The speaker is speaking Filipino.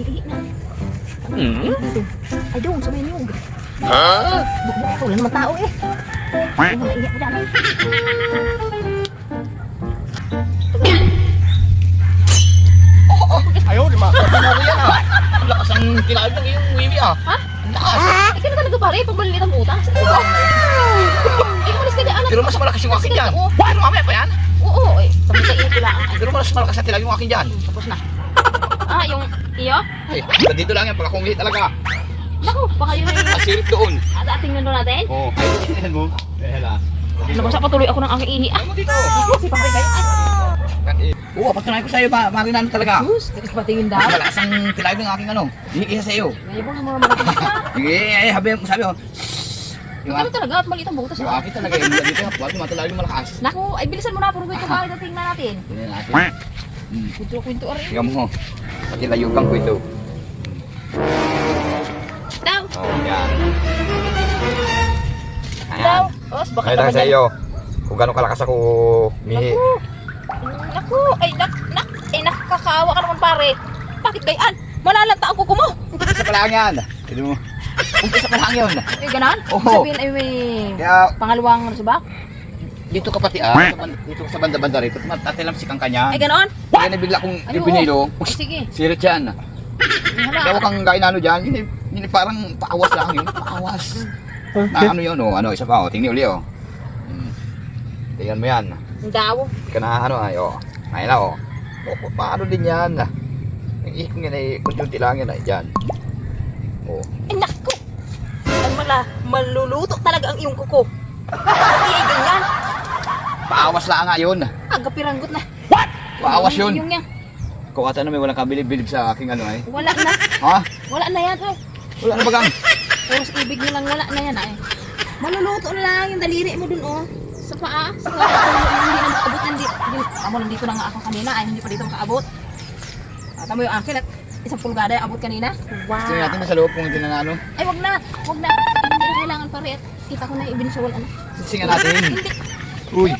iihi na. Hmm? Ay, doon, sa may niyog. Ha? Bukbuk, wala naman tao eh. Ay, mga iiyak dyan eh. Ayaw, di ba? Ano yan ah? Lakas ang kinain ng iyong wiwi ah. Ha? Lakas. Ay, kano ka nagpapare? Pag malilit ang utang. Ay, umalis ka dyan. Pero mas malakas yung akin dyan. Pero mamaya pa yan. Oo, eh. Sabi ka lang. Ay, Pero mas malakas na tilag yung akin dyan. tapos na. Ah, yung iyo? Ay, dito lang yan. Pagka kung talaga. Naku, baka yun ay Asirip doon. at tingnan doon natin. Oo. Ay, tingnan mo. Eh, hala. Nabasa patuloy ako ng aking ihi. Ah, Ano dito? si pare kayo. Ay, Oo, patunayan ko sa'yo ba? Marinan talaga. sus, tigas pa tingin daw. Mas malakas ang tilag ng aking ano. Hindi isa sa'yo. Ngayon mo mga mga mga Sige, eh, sabi mo, sabi mo. Yung Kami talaga at maliit ang butas. Yung ah. akin talaga, yung mula dito, huwag matalag yung malakas. Naku, ay bilisan mo na. Puro kwento ka. Tingnan natin. Tingnan natin. Kwento-kwento rin. Tingnan mo. Pati layugan ko ito. Daw, Oh, yan. daw. Os, baka lang naman sa iyo, kung gano'ng kalakas ako mihi. Naku. Naku, ay nak, nak, ay nakakaawa ka naman pare. Bakit gayaan? Malalanta ang kuko mo. Umpisa pa lang yan. Tignan mo. Umpisa pa lang yun. Ay, ganon? Oo. Sabihin ay may Kaya pangalawang ano ba? Dito ka pati ah, sa ban- dito sa banda-banda rito, matatilamsik ang kanya. Ay, ganon? Kaya nabigla kong Ay, oo. ibinilo. Ay, sige. Sirit yan. Hala. Kaya huwag kang kain ano dyan, yun, eh, yun eh, parang paawas lang yun, paawas. Na, ano yun, oh, ano, isa pa, oh, tingnan uli, oh. Hmm. Tingnan mo yan. Daw. Hindi ka na, ano, ay, oh. Ayun na, oh. Oh, paano din yan? Ang ihik nga na, eh, kunti lang yan, ay, dyan. Oh. Ay, naku. Ang mala, maluluto talaga ang iyong kuko. Ganyan. Paawas lang nga yun. Aga piranggot na. Paawas yun. Yung yan. Kung ata na may walang kabilib-bilib sa aking ano, ay. Wala na. Ha? Wala na yan. Ay. Wala na bagang. Puros ibig nyo lang wala na yan ay. Maluluto na lang yung daliri mo dun oh. Sa paa. Sa paa. Hindi na makaabot yan. Amo nandito na nga ako kanina ay hindi pa dito makaabot. Ah, tama yung akin at isang pulgada yung abot kanina. Tingnan natin sa loob kung hindi na ano. Ay wag na. Wag na. Hindi na kailangan pa rin. Kita ko na yung ibinisawal ano. Sisingan natin. Hindi. Uy.